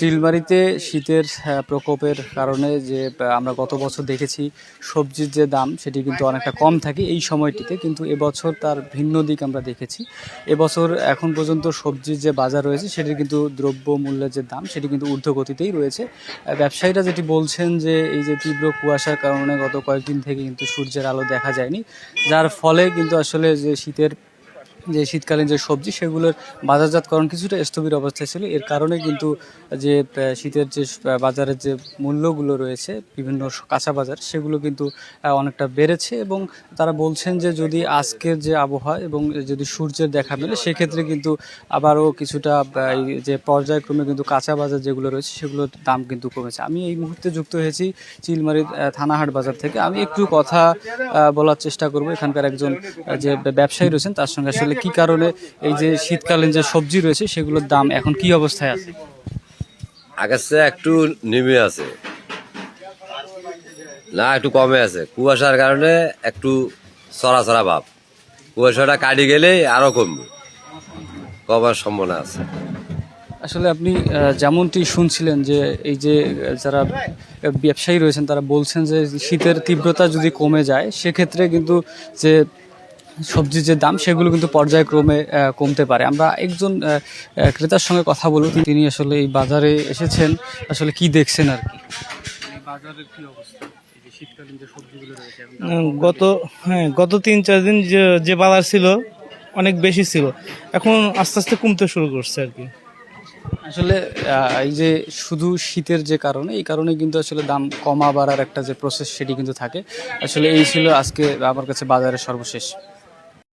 চিলমারিতে শীতের প্রকোপের কারণে যে আমরা গত বছর দেখেছি সবজির যে দাম, সেটি কিন্তু অনেকটা কম থাকে এই সময়টিতে, কিন্তু এবছর তার ভিন্ন দিক আমরা দেখেছি। এবছর এখন পর্যন্ত সবজির যে বাজার রয়েছে, সেটির কিন্তু দ্রব্য মূল্যের যে দাম, সেটি কিন্তু ঊর্ধ্বগতিতেই রয়েছে। ব্যবসায়ীরা যেটি বলছেন যে, এই যে তীব্র কুয়াশার কারণে গত কয়েকদিন থেকে কিন্তু সূর্যের আলো দেখা যায়নি, যার ফলে কিন্তু আসলে যে শীতের যে শীতকালীন যে সবজি সেগুলোর বাজারজাতকরণ কিছুটা স্থবির অবস্থায় ছিল। এর কারণে কিন্তু যে শীতের যে বাজারের যে মূল্যগুলো রয়েছে, বিভিন্ন কাঁচা বাজার, সেগুলো কিন্তু অনেকটা বেড়েছে এবং তারা বলছেন যে যদি আজকের যে আবহাওয়া এবং যদি সূর্যের দেখা মেলে, সেক্ষেত্রে কিন্তু আবারও কিছুটা যে পর্যায়ক্রমে কিন্তু কাঁচা বাজার যেগুলো রয়েছে, সেগুলোর দাম কিন্তু কমেছে। আমি এই মুহূর্তে যুক্ত হয়েছি চিলমারি থানাহাট বাজার থেকে। আমি একটু কথা বলার চেষ্টা করব। এখানকার একজন যে ব্যবসায়ী রয়েছেন, তার সঙ্গে আসলে কি কারণে এই যে শীতকালীন যে সবজি রয়েছে সেগুলোর দাম এখন কি অবস্থায় আছে? আগের চেয়ে একটু নেমে আছে। না একটু কমে আছে। কুয়াশার কারণে একটু সরা সরা ভাব। কুয়াশাটা কাটি গেলেই আরও কমবে। কমার সম্ভাবনা আছে। আসলে আপনি যেমনটি শুনছিলেন যে এই যে যারা ব্যবসায়ী রয়েছেন তারা বলছেন যে শীতের তীব্রতা যদি কমে যায় সেক্ষেত্রে কিন্তু যে সবজির যে দাম সেগুলো কিন্তু পর্যায়ক্রমে কমতে পারে। আমরা একজন ক্রেতার সঙ্গে কথা বলব তিনি আসলে এই বাজারে এসেছেন। আসলে কি দেখছেন আর কি? বাজারের কি অবস্থা? এই যে শীতকালীন যে সবজিগুলো রয়েছে উম, গত হ্যাঁ গত তিন চার দিন যে যে বাজার ছিল অনেক বেশি ছিল। এখন আস্তে আস্তে কমতে শুরু করছে আর কি। আসলে এই যে শুধু শীতের যে কারণে এই কারণে কিন্তু আসলে দাম কমা বাড়ার একটা যে প্রসেস সেটি কিন্তু থাকে। আসলে এই ছিল আজকে আমার কাছে বাজারের সর্বশেষ।